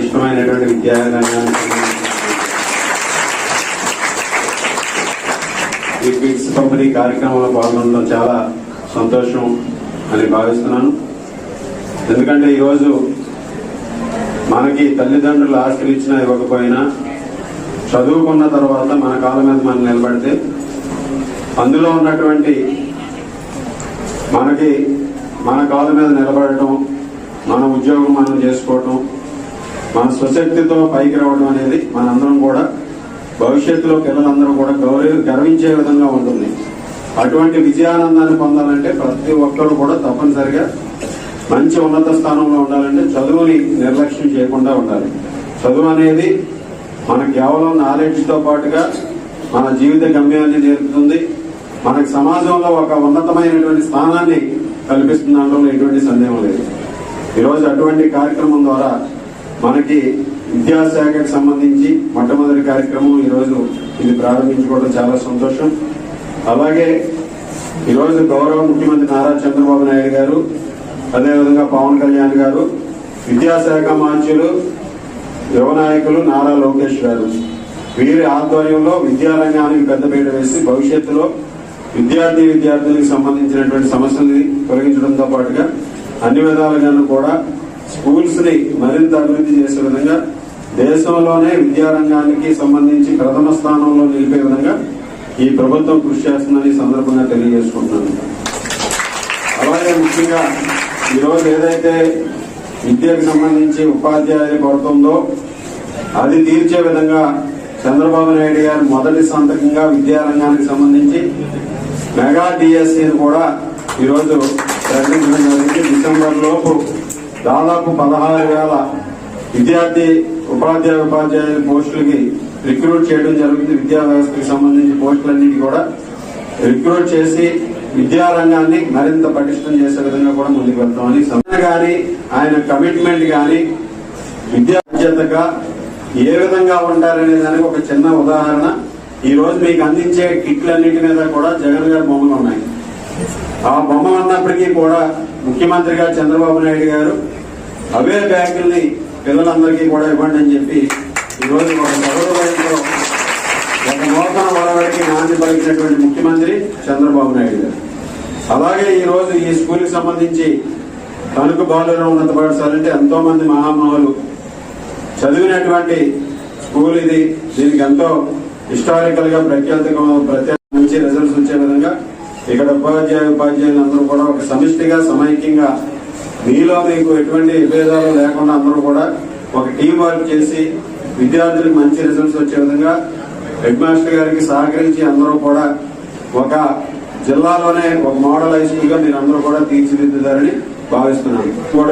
ఇష్టమైనటువంటి విద్యారంగాన్ని ఈ కిడ్స్ పంపిణీ కార్యక్రమంలో పాల్గొనడం చాలా సంతోషం అని భావిస్తున్నాను. ఎందుకంటే ఈరోజు మనకి తల్లిదండ్రులు ఆస్తులు ఇచ్చినా ఇవ్వకపోయినా చదువుకున్న తర్వాత మన కాలం మీద మనం నిలబడితే అందులో ఉన్నటువంటి మనకి మన కాళ్ళ మీద నిలబడటం మన ఉద్యోగం మనం చేసుకోవటం మన స్వశక్తితో పైకి రావడం అనేది మనందరం కూడా భవిష్యత్తులో పిల్లలందరూ కూడా గౌరవ గర్వించే విధంగా ఉంటుంది. అటువంటి విజయానందాన్ని పొందాలంటే ప్రతి ఒక్కరు కూడా తప్పనిసరిగా మంచి ఉన్నత స్థానంలో ఉండాలంటే చదువుని నిర్లక్ష్యం చేయకుండా ఉండాలి. చదువు అనేది మన కేవలం నాలెడ్జ్తో పాటుగా మన జీవిత గమ్యాన్ని నేర్పుతుంది మనకు సమాజంలో ఒక ఉన్నతమైనటువంటి స్థానాన్ని కల్పిస్తుంది దాంట్లో ఎటువంటి సందేహం లేదు. ఈరోజు అటువంటి కార్యక్రమం ద్వారా మనకి విద్యాశాఖకు సంబంధించి మొట్టమొదటి కార్యక్రమం ఈరోజు ఇది ప్రారంభించుకోవడం చాలా సంతోషం. అలాగే ఈరోజు గౌరవ ముఖ్యమంత్రి నారా చంద్రబాబు నాయుడు గారు అదేవిధంగా పవన్ కళ్యాణ్ గారు విద్యాశాఖ మంత్రులు యువ నాయకులు నారా లోకేష్ గారు. వీరి ఆధ్వర్యంలో విద్యారంగానికి పెద్దపీట వేసి భవిష్యత్తులో విద్యార్థి విద్యార్థులకు సంబంధించినటువంటి సమస్యల్ని తొలగించడంతో పాటుగా అన్ని విధాలుగాను కూడా స్కూల్స్ని మరింత అభివృద్ధి చేసే విధంగా దేశంలోనే విద్యారంగానికి సంబంధించి ప్రథమ స్థానంలో నిలిపే విధంగా ఈ ప్రభుత్వం కృషి చేస్తుందని సందర్భంగా తెలియజేసుకుంటున్నాను. అలాగే ముఖ్యంగా ఈరోజు ఏదైతే విద్యకు సంబంధించి ఉపాధ్యాయుల కొరత ఉందో అది తీర్చే విధంగా చంద్రబాబు నాయుడు గారు మొదటి సంతకంగా విద్యారంగానికి సంబంధించి మెగా డిఎస్సీని కూడా ఈరోజు ప్రకటించడం జరిగింది. డిసెంబర్ లోపు దాదాపు పదహారు వేల విద్యార్థి ఉపాధ్యాయ ఉపాధ్యాయుల పోస్టులకి రిక్రూట్ చేయడం జరుగుతుంది. విద్యా వ్యవస్థకి సంబంధించిన పోస్టులన్నిటి కూడా రిక్రూట్ చేసి విద్యారంగాన్ని మరింత పటిష్టం చేసే విధంగా కూడా ముందుకు వెళ్తామని సమయ ఆయన కమిట్మెంట్ కానీ విద్యా బాధ్యతగా ఏ విధంగా ఉంటారనే దానికి ఒక చిన్న ఉదాహరణ. ఈ రోజు మీకు అందించే కిట్లన్నిటి మీద కూడా జగన్ గారి బొమ్మలు ఉన్నాయి. ఆ బొమ్మ ఉన్నప్పటికీ కూడా ముఖ్యమంత్రిగా చంద్రబాబు నాయుడు గారు అవే బ్యాగుల్ని పిల్లలందరికీ కూడా ఇవ్వండి అని చెప్పి ఈరోజు ఒక గౌరవంతో ఒక నూతన వరవడికి నాంది పలికినటువంటి ముఖ్యమంత్రి చంద్రబాబు నాయుడు గారు. అలాగే ఈ రోజు ఈ స్కూల్కి సంబంధించి తణుకు బాలుర ఉన్నత పాఠశాల అంటే ఎంతో మంది మహామహులు చదివినటువంటి స్కూల్ ఇది. దీనికి ఎంతో హిస్టారికల్గా ప్రఖ్యాతిగా ప్రత్యేక మంచి రిజల్ట్స్ వచ్చే విధంగా ఇక్కడ ఉపాధ్యాయ ఉపాధ్యాయులు అందరూ కూడా ఒక సమిష్టిగా సమైక్యంగా మీలో మీకు ఎటువంటి విభేదాలు లేకుండా అందరూ కూడా ఒక టీం వర్క్ చేసి విద్యార్థులకు మంచి రిజల్ట్స్ వచ్చే విధంగా హెడ్ మాస్టర్ గారికి సహకరించి అందరూ కూడా ఒక జిల్లాలోనే ఒక మోడల్ హై స్కూల్గా మీరు అందరూ కూడా తీర్చిదిద్దుతారని భావిస్తున్నాను.